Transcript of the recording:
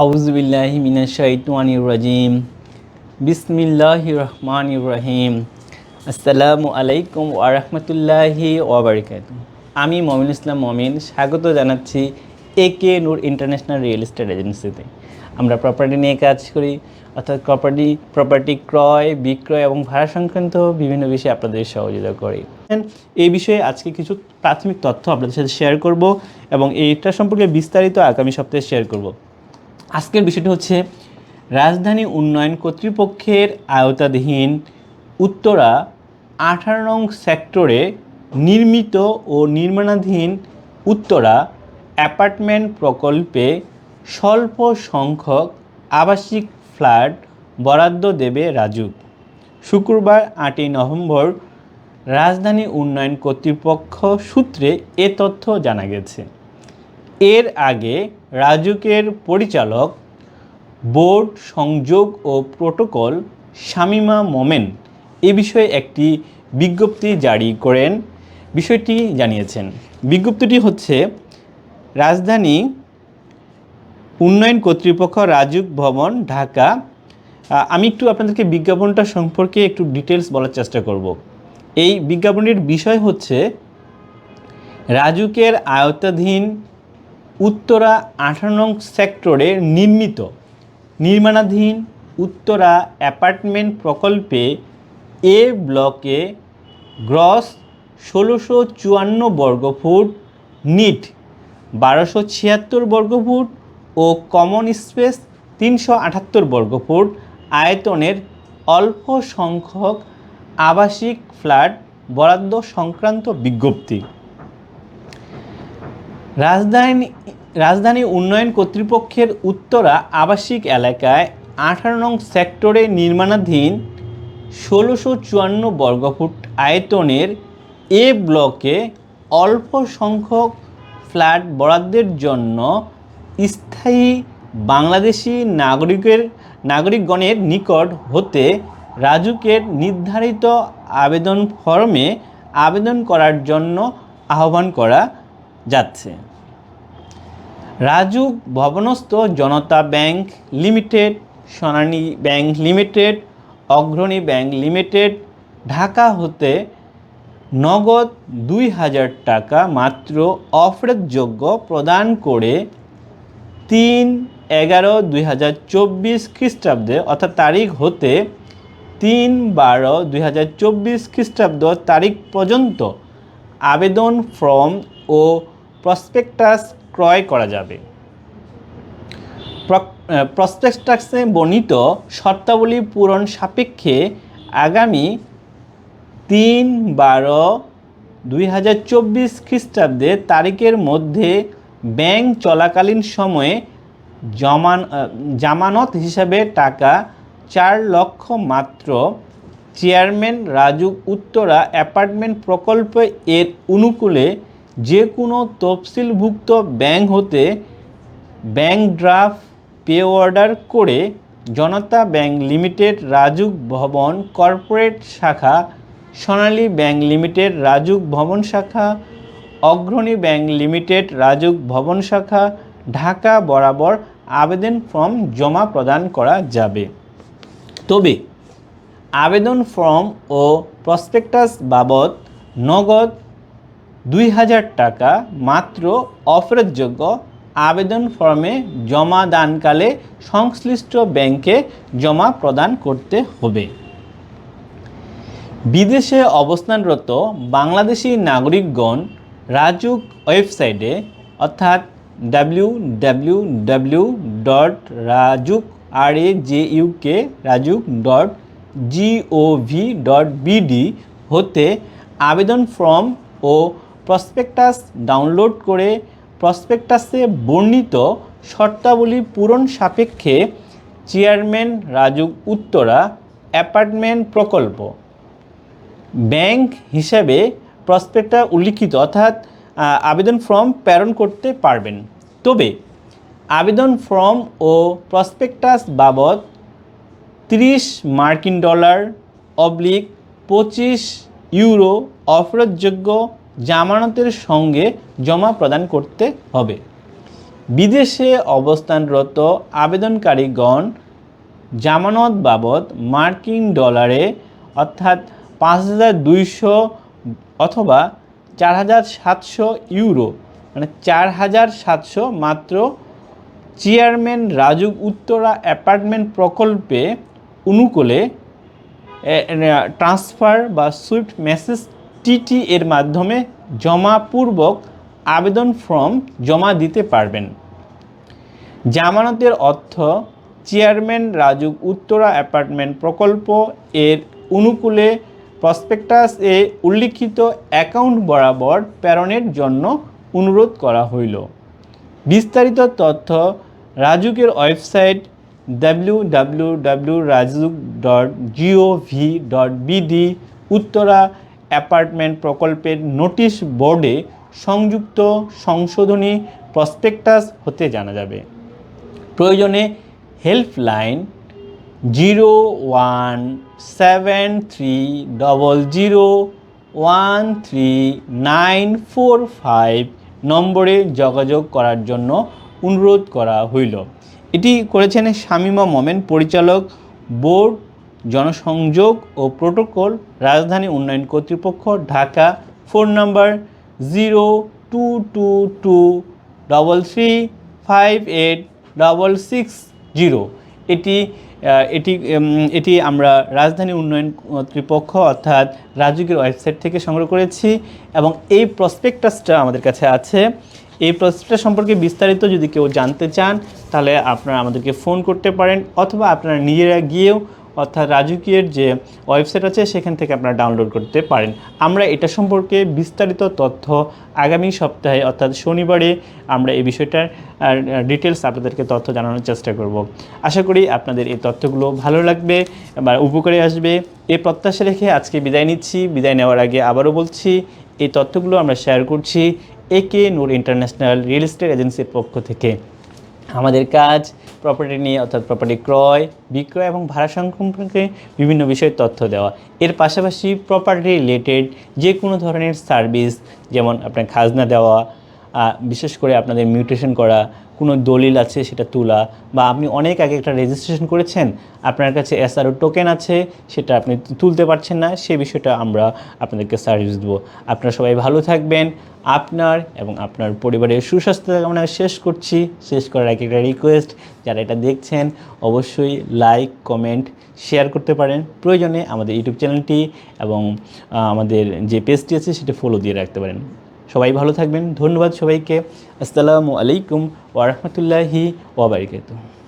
আউজবিল্লাহি মিনাশাইতানির রাজিম। বিসমিল্লাহি রহমান রহিম। আসসালামু আলাইকুম ওয়া রাহমাতুল্লাহি ওয়া আমি মমিন ইসলাম মমিন, স্বাগত জানাচ্ছি A K Noor international real estate এজেন্সিতে। আমরা প্রপার্টি নিয়ে কাজ করি, অর্থাৎ প্রপার্টি প্রপার্টি ক্রয়, বিক্রয় এবং ভাড়া সংক্রান্ত বিভিন্ন বিষয়ে আপনাদের সহযোগিতা করি। এই বিষয়ে আজকে কিছু প্রাথমিক তথ্য আপনাদের সাথে শেয়ার করব এবং এইটা সম্পর্কে বিস্তারিত আগামী সপ্তাহে শেয়ার করব। আজকের বিষয়টি হচ্ছে, রাজধানী উন্নয়ন কর্তৃপক্ষের আওতাধীন উত্তরা আঠারো নং সেক্টরে নির্মিত ও নির্মাণাধীন উত্তরা অ্যাপার্টমেন্ট প্রকল্পে স্বল্প সংখ্যক আবাসিক ফ্ল্যাট বরাদ্দ দেবে রাজু। শুক্রবার আটই নভেম্বর রাজধানী উন্নয়ন কর্তৃপক্ষ সূত্রে এ তথ্য জানা গেছে। এর আগে রাজুকের পরিচালক, বোর্ড সংযোগ ও প্রোটোকল শামিমা মোমেন এ বিষয়ে একটি বিজ্ঞপ্তি জারি করেন। বিষয়টি জানিয়েছেন। বিজ্ঞপ্তিটি হচ্ছে, রাজধানী উন্নয়ন কর্তৃপক্ষ রাজুক ভবন, ঢাকা। আমি একটু আপনাদেরকে বিজ্ঞাপনটা সম্পর্কে একটু ডিটেলস বলার চেষ্টা করব। এই বিজ্ঞাপনটির বিষয় হচ্ছে, রাজুকের আয়ত্তাধীন উত্তরা আঠারো নং সেক্টরে নির্মিত। নির্মাণাধীন উত্তরা অ্যাপার্টমেন্ট প্রকল্পে এ ব্লকে গ্রস ষোলোশো চুয়ান্ন বর্গফুট নিট বারোশো ছিয়াত্তর বর্গফুট ও কমন স্পেস তিনশো আটাত্তর বর্গফুট আয়তনের অল্প সংখ্যক আবাসিক ফ্ল্যাট বরাদ্দ সংক্রান্ত বিজ্ঞপ্তি। রাজধানী রাজধানী উন্নয়ন কর্তৃপক্ষের উত্তরা আবাসিক এলাকায় আঠারো নং সেক্টরে নির্মাণাধীন ষোলোশো চুয়ান্ন বর্গফুট আয়তনের এ ব্লকে অল্প সংখ্যক ফ্ল্যাট বরাদ্দের জন্য স্থায়ী বাংলাদেশি নাগরিকের, নাগরিকগণের নিকট হতে রাজুকের নির্ধারিত আবেদন ফর্মে আবেদন করার জন্য আহ্বান করা যাচ্ছে। RAJUK ভবনস্থ Janata bank limited Sonali bank limited, Agrani bank limited, Dhaka হতে নগদ দুই হাজার টাকা মাত্র অফেরতযোগ্য প্রদান করে তিন এগারো দুই হাজার চব্বিশ খ্রিস্টাব্দে, অর্থাৎ তারিখ হতে তিন বারো দুই হাজার চব্বিশ খ্রিস্টাব্দ তারিখ পর্যন্ত আবেদন ফর্ম ও প্রসপেক্টাস ক্রয় করা যাবে। প্রসপেক্টাসে বর্ণিত শর্তাবলী পূরণ সাপেক্ষে আগামী তিন বারো দুই হাজার চব্বিশ খ্রিস্টাব্দে তারিখের মধ্যে ব্যাংক চলাকালীন সময়ে জমান জামানত হিসাবে টাকা চার লক্ষ মাত্র চেয়ারম্যান রাজু উত্তরা অ্যাপার্টমেন্ট প্রকল্প এর অনুকূলে যে কোনো তফসিলভুক্ত ব্যাংক হতে ব্যাংক ড্রাফট, পে অর্ডার করে জনতা ব্যাংক লিমিটেড, রাজুক ভবন কর্পোরেট শাখা, সোনালী ব্যাংক লিমিটেড, রাজুক ভবন শাখা, অগ্রণী ব্যাংক লিমিটেড, রাজুক ভবন শাখা, ঢাকা বরাবর আবেদন ফর্ম জমা প্রদান করা যাবে। তবে আবেদন ফর্ম ও প্রসপেক্টাস বাবদ নগদ দুই হাজার টাকা মাত্র অফেরতযোগ্য আবেদন ফর্মে জমা দানকালে সংশ্লিষ্ট ব্যাংকে জমা প্রদান করতে হবে। বিদেশে অবস্থানরত বাংলাদেশি নাগরিকগণ রাজুক ওয়েবসাইটে, অর্থাৎ W W W dot RAJUK R A J U K RAJUK dot G O V dot B D হতে আবেদন ফর্ম ও প্রসপেক্টাস ডাউনলোড করে প্রসপেক্টাসে বর্ণিত শর্তাবলী পূরণ সাপেক্ষে চেয়ারম্যান রাজুক উত্তরা অ্যাপার্টমেন্ট প্রকল্প। ব্যাংক হিসাবে প্রসপেক্টা উল্লিখিত অর্থাৎ আবেদন ফর্ম প্রেরণ করতে পারবেন। তবে আবেদন ফর্ম ও প্রসপেক্টাস বাবদ তিরিশ মার্কিন ডলার অবলিক পঁচিশ ইউরো অফেরতযোগ্য জামানতের সঙ্গে জমা প্রদান করতে হবে। বিদেশে অবস্থানরত আবেদনকারীগণ জামানত বাবদ মার্কিন ডলারে, অর্থাৎ পাঁচ হাজার দুইশো অথবা চার হাজার সাতশো ইউরো মানে চার হাজার সাতশো মাত্র চেয়ারম্যান রাজুক উত্তরা অ্যাপার্টমেন্ট প্রকল্পে অনুকূলে ট্রান্সফার বা সুইফট মেসেজ টিটি এর মাধ্যমে জমাপূর্বক আবেদন ফর্ম জমা দিতে পারবেন। জামানতের অর্থ চেয়ারম্যান রাজুক উত্তরা অ্যাপার্টমেন্ট প্রকল্প এর অনুকূলে প্রসপেক্টাস এ উল্লিখিত অ্যাকাউন্ট বরাবর প্রেরণের জন্য অনুরোধ করা হইল। বিস্তারিত তথ্য রাজুকের website W W W RAJUK dot G O V dot B D Uttara apartment প্রকল্পের নোটিশ বোর্ডে সংযুক্ত সংশোধনী প্রসপেক্টাস হতে জানা যাবে। প্রয়োজনে helpline zero one seven three double zero one three nine four five নম্বরে যোগাযোগ করার জন্য অনুরোধ করা হইল। এটি করেছেন শামিমা মোমেন, পরিচালক বোর্ড জনসংযোগ ও প্রোটোকল রাজধানী উন্নয়ন কর্তৃপক্ষ, Dhaka. Phone number zero two two two double three five eight double six zero এটি এটি এটি আমরা রাজধানী উন্নয়ন কর্তৃপক্ষ অর্থাৎ রাজুকের ওয়েবসাইট থেকে সংগ্রহ করেছি এবং এই প্রসপেক্টাসটা আমাদের কাছে আছে। এই প্রসেসটা সম্পর্কে বিস্তারিত যদি কেউ জানতে চান, তাহলে আপনারা আমাদেরকে ফোন করতে পারেন অথবা আপনারা নিজেরা গিয়েও অর্থাৎ রাজুকিয়ের যে ওয়েবসাইট আছে, সেখান থেকে আপনারা ডাউনলোড করতে পারেন। আমরা এটা সম্পর্কে বিস্তারিত তথ্য আগামী সপ্তাহে, অর্থাৎ শনিবারে আমরা এই বিষয়টার ডিটেলস আপনাদেরকে তথ্য জানানোর চেষ্টা করব। আশা করি আপনাদের এই তথ্যগুলো ভালো লাগবে বা উপকারে আসবে। এই প্রত্যাশা রেখে আজকে বিদায় নিচ্ছি। বিদায় নেওয়ার আগে আবারও বলছি, এই তথ্যগুলো আমরা শেয়ার করছি একে নূর ইন্টারন্যাশনাল রিয়েল এস্টেট এজেন্সির পক্ষ থেকে। আমাদের কাজ প্রপার্টি নিয়ে অর্থাৎ প্রপার্টি ক্রয়, বিক্রয় এবং ভাড়া সংক্রান্ত বিভিন্ন বিষয়ে তথ্য দেওয়া। এর পাশাপাশি প্রপার্টি রিলেটেড যে কোনো ধরনের সার্ভিস যেমন আপনার খাজনা দেওয়া বিশেষ করে আপনাদের মিউটেশন করা, কোনো দলিল আছে সেটা তোলা, বা আপনি অনেক আগে একটা রেজিস্ট্রেশন করেছেন, আপনার কাছে এসআরও টোকেন আছে, সেটা আপনি তুলতে পারছেন না সেই বিষয়টা আমরা আপনাদেরকে সার্ভিস দেবো। আপনারা সবাই ভালো থাকবেন, আপনার এবং আপনার পরিবারের সুস্বাস্থ্য কামনা শেষ করছি। শেষ করার আগে একটা রিকোয়েস্ট যারা এটা দেখছেন, অবশ্যই লাইক কমেন্ট শেয়ার করতে পারেন। প্রয়োজনে আমাদের ইউটিউব চ্যানেলটি এবং আমাদের যে পেজটি আছে, সেটা ফলো দিয়ে রাখতে পারেন। সবাই ভালো থাকবেন। ধন্যবাদ সবাইকে। আসসালামু আলাইকুম ওয়ারহমতুল্লাহি রাহমাতুল্লাহি ওয়া বারাকাতুহু।